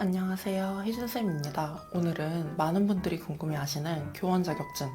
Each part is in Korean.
안녕하세요. 희준쌤입니다. 오늘은 많은 분들이 궁금해 하시는 교원 자격증,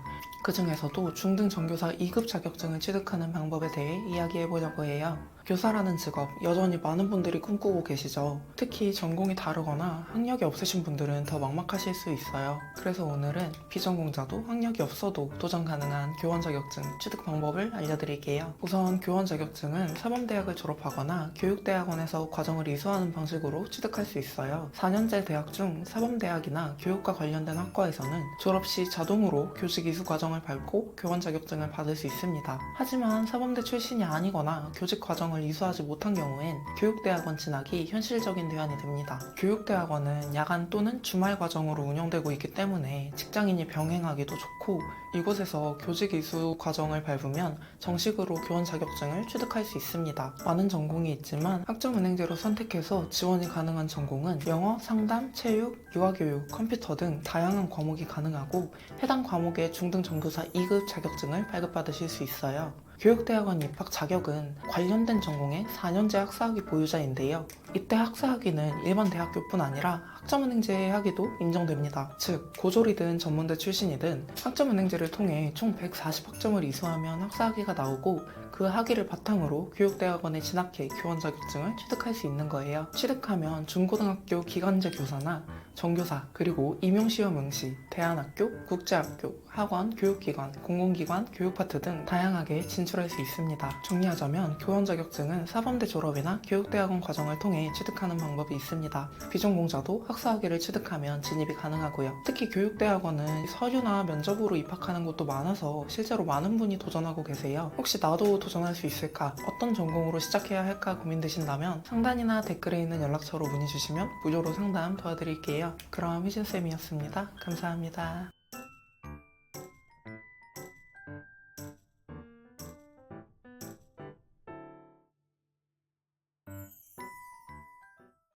그 중에서도 중등 전교사 2급 자격증을 취득하는 방법에 대해 이야기해 보려고 해요. 교사라는 직업 여전히 많은 분들이 꿈꾸고 계시죠. 특히 전공이 다르거나 학력이 없으신 분들은 더 막막하실 수 있어요. 그래서 오늘은 비전공자도 학력이 없어도 도전 가능한 교원 자격증 취득 방법을 알려드릴게요. 우선 교원 자격증은 사범대학을 졸업하거나 교육대학원에서 과정을 이수하는 방식으로 취득할 수 있어요. 4년제 대학 중 사범대학이나 교육과 관련된 학과에서는 졸업 시 자동으로 교직 이수 과정을 밟고 교원 자격증을 받을 수 있습니다. 하지만 사범대 출신이 아니거나 교직 과정을 이수하지 못한 경우엔 교육대학원 진학이 현실적인 대안이 됩니다. 교육대학원은 야간 또는 주말 과정으로 운영되고 있기 때문에 직장인이 병행하기도 좋고 이곳에서 교직 이수 과정을 밟으면 정식으로 교원 자격증을 취득할 수 있습니다. 많은 전공이 있지만 학점 은행제로 선택해서 지원이 가능한 전공은 영어, 상담, 체육, 유아교육, 컴퓨터 등 다양한 과목이 가능하고 해당 과목의 중등 전교사 2급 자격증을 발급받으실 수 있어요. 교육대학원 입학 자격은 관련된 전공의 4년제 학사학위 보유자인데요. 이때 학사학위는 일반 대학교뿐 아니라 학점은행제 학위도 인정됩니다. 즉, 고졸이든 전문대 출신이든 학점은행제를 통해 총 140학점을 이수하면 학사학위가 나오고 그 학위를 바탕으로 교육대학원에 진학해 교원 자격증을 취득할 수 있는 거예요. 취득하면 중고등학교 기간제 교사나 정교사, 그리고 임용시험 응시, 대안학교, 국제학교, 학원, 교육기관, 공공기관, 교육파트 등 다양하게 진출할 수 있습니다. 정리하자면 교원 자격증은 사범대 졸업이나 교육대학원 과정을 통해 취득하는 방법이 있습니다. 비전공자도 학 사학위를 취득하면 진입이 가능하고요. 특히 교육대학원은 서류나 면접으로 입학하는 곳도 많아서 실제로 많은 분이 도전하고 계세요. 혹시 나도 도전할 수 있을까? 어떤 전공으로 시작해야 할까 고민되신다면 상단이나 댓글에 있는 연락처로 문의 주시면 무료로 상담 도와드릴게요. 그럼 희진쌤이었습니다. 감사합니다.